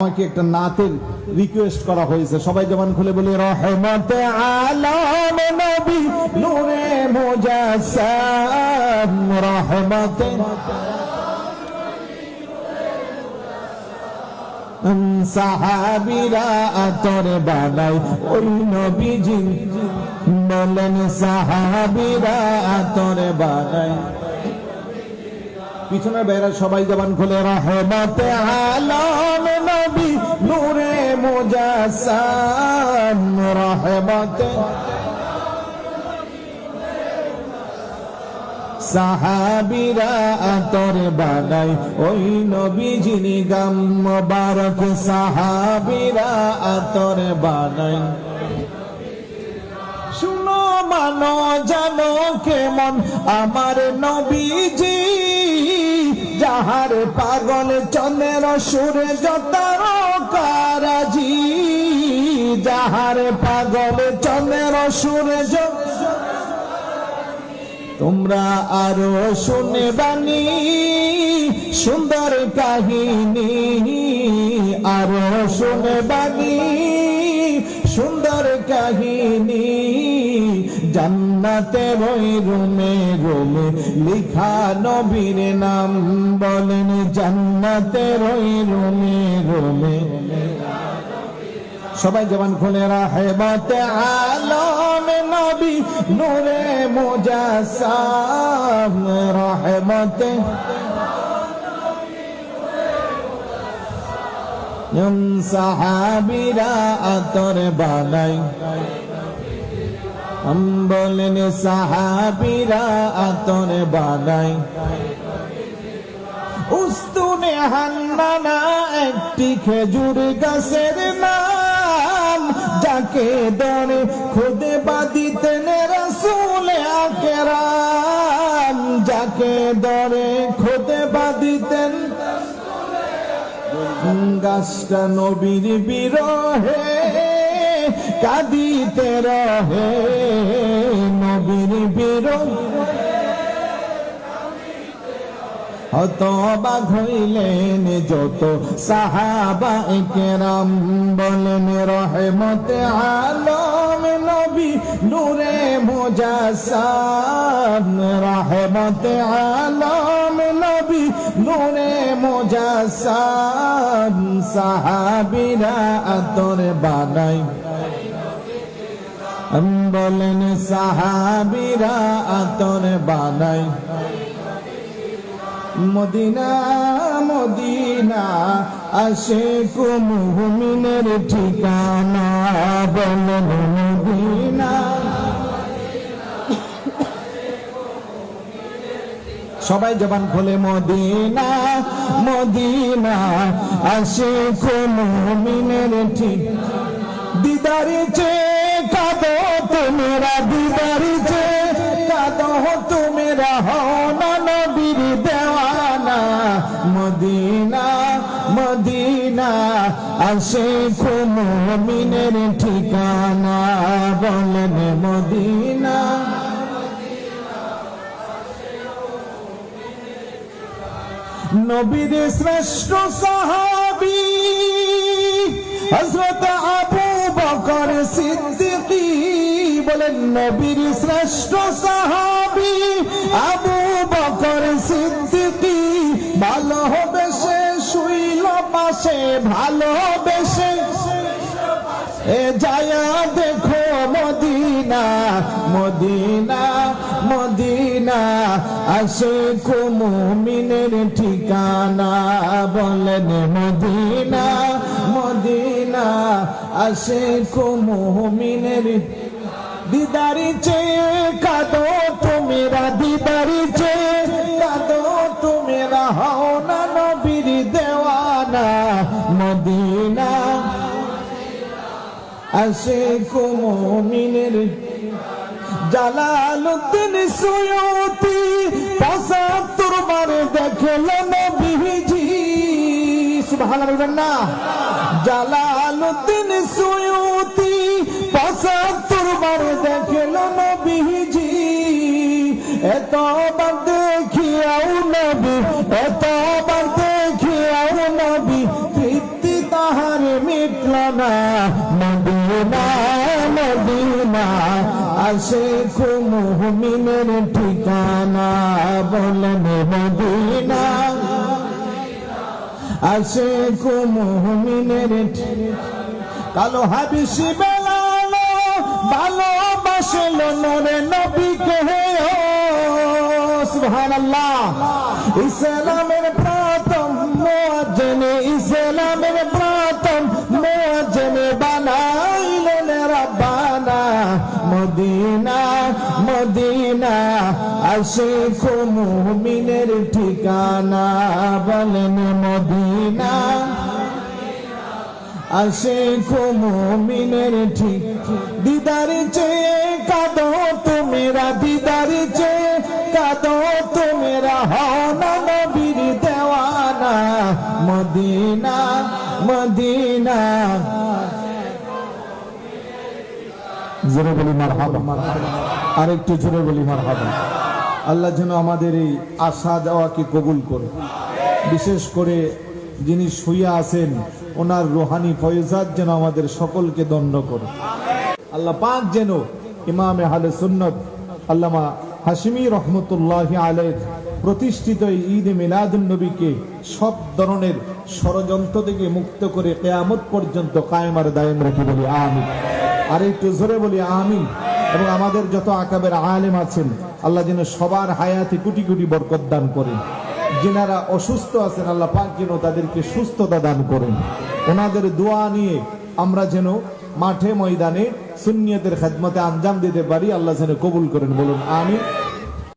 আমাকে একটা নাতের রিকোয়েস্ট করা হয়েছে। সবাই জবান খুলে বলি, রহমতে আলম নবী, নূরে মুজাসসাম, রহমতে সাহাবিরা আতর বানাই ওই নবীজি বলেন, সাহাবিরা আতর বানাই পিছনের বেড়া সবাই জবান খুলে, রহমতে আলম নবী নূরে মুজাসসাম, রহমতে সাহাবিরা আতর বানাই ওই নবী যিনি গাম মোবারক, সাহাবিরা আতর বানাই শুনো মানো, জানো কেমন আমার নবীজি সুরে যতার কারাজি, যাহার পাগল চন্দ্র সুরে তোমরা আরও শুনে বানি সুন্দর কাহিনী আরও শুনে বানি সুন্দর কাহিনী জান্নাতে ওই রুমে রুমে লিখা নবীর নাম বলেন, জান্নাতে ওই রুমে রুমে সবাই জবান খুলে রাহেবতে আলম নবী নূরে মুজাসসাম, রহমতে সাহাবিরা আতর বানাই বলেন সাহাবিরা আতর বানাই উস্তুনে হান্নানা একটি খেজুর গাছের নাম, যাকে দরে খুদে বাদিতেন রসুল আকেরাম। যাকে দরে খুদে বাদিতেন গাছটা নবীর বিরহে কাঁদিতে রহে নবীর বিরহে হতবাক হইলেন যত সাহাবা কেরাম বলেন রহমতে আলম নবী নূরে মুজাসসাম, রহমতে আলম নবী নূরে মুজাসসাম, সাহাবিরা আতর বানাই বলেন সাহাবিরা আতর বানাই মদিনা মদিনা আসে কুমুমিনের ঠিকানা বলেন মদিনা। সবাই জবান খোলে, মদিনা মদিনা আসে কুমুমিনের ঠিক দিদারি চে তোমরা দিদারি তোমরা হও না দেওয়ানা। মদিনা মদিনা আসে মুমিনের ঠিকানা বলেন মদিনা। নবীর শ্রেষ্ঠ সাহাবী হযরত আবু বকর সিদ্দিকী বলেন, নবীর শ্রেষ্ঠ সাহাবী আবু বকর সিদ্দিকী। ভালোবেসে শুইল পাশে ভালোবেসে এ যায়া দেখো মদিনা মদিনা মদিনা আসে কুমুমিনের ঠিকানা বলেন মদিনা। আসে কুমুমিনের দিদারি চেয়ে, কাদো তুমিরা দিদারি চেয়ে, কাদো তুমিরা হও না নবীর দেওয়ানা, মদিনা। আসে কুমুমিনের জালালুদ্দিন সুয়ুতি, পঁচাত্তর বার দেখল নবীজি। সুবহানাল্লাহ না। জালালুদ্দিন সুয়ুতি পঁচাত্তর বার দেখল নবীজি এতবার দেখিয়াও নবী এতবার দেখিয়াও নবী তৃপ্তি তাহার মিটল না। মদিনা মদিনা আসে মুহমিনের ঠিকানা বলেন মদিনা। আসে মুহমিনের কালো হাবিসি বেলালো, ভালোবাসলো নরে নবীকে। ও সুবহানাল্লাহ। ইসলামের প্রথম মুয়াজ্জিনে, ইসলামের প্রথম মুয়াজ্জিনে বানাইলেন রব্বানা। মদিনা মদিনা আশিক মুমিনের ঠিকানা বলেন মদিনা। আশিক মুমিনের ঠিক দিদার চেয়ে কাদো তুমেরা, দিদার চেয়ে কাদো তুমেরা, হনা নবীর দেওয়ানা। Medina Medina. জোরে বলি মার আর একটু জোরে বলি মার আল্লাহ যেন আমাদের এই আশা দেওয়াকে কবুল করে। বিশেষ করে যিনি শুইয়া আছেন, ওনার রোহানি ফয়জাদ যেন আমাদের সকলকে দণ্ড করে। আল্লাহ পাক যেন ইমামে হালে সুন্নত, আল্লামা হাসিমি রহমতুল্লাহ আলের প্রতিষ্ঠিত ঈদ মিলাদুন নবীকে সব ধরনের ষড়যন্ত্র থেকে মুক্ত করে কেয়ামত পর্যন্ত কায়েমার দায়েম রেখে বলি আমি আর একটু জোরে বলি, আমিন। এবং আমাদের যত আকাবের আলেম আছেন, আল্লাহ যেন সবার হায়াতে কোটি কোটি বরকত দান করেন। যেনারা অসুস্থ আছেন, আল্লাহ পাক যেন তাদেরকে সুস্থতা দান করেন। ওনাদের দোয়া নিয়ে আমরা যেন মাঠে ময়দানে সুন্নিয়তের খেদমতে আঞ্জাম দিতে পারি, আল্লাহ যেন কবুল করেন। বলুন আমি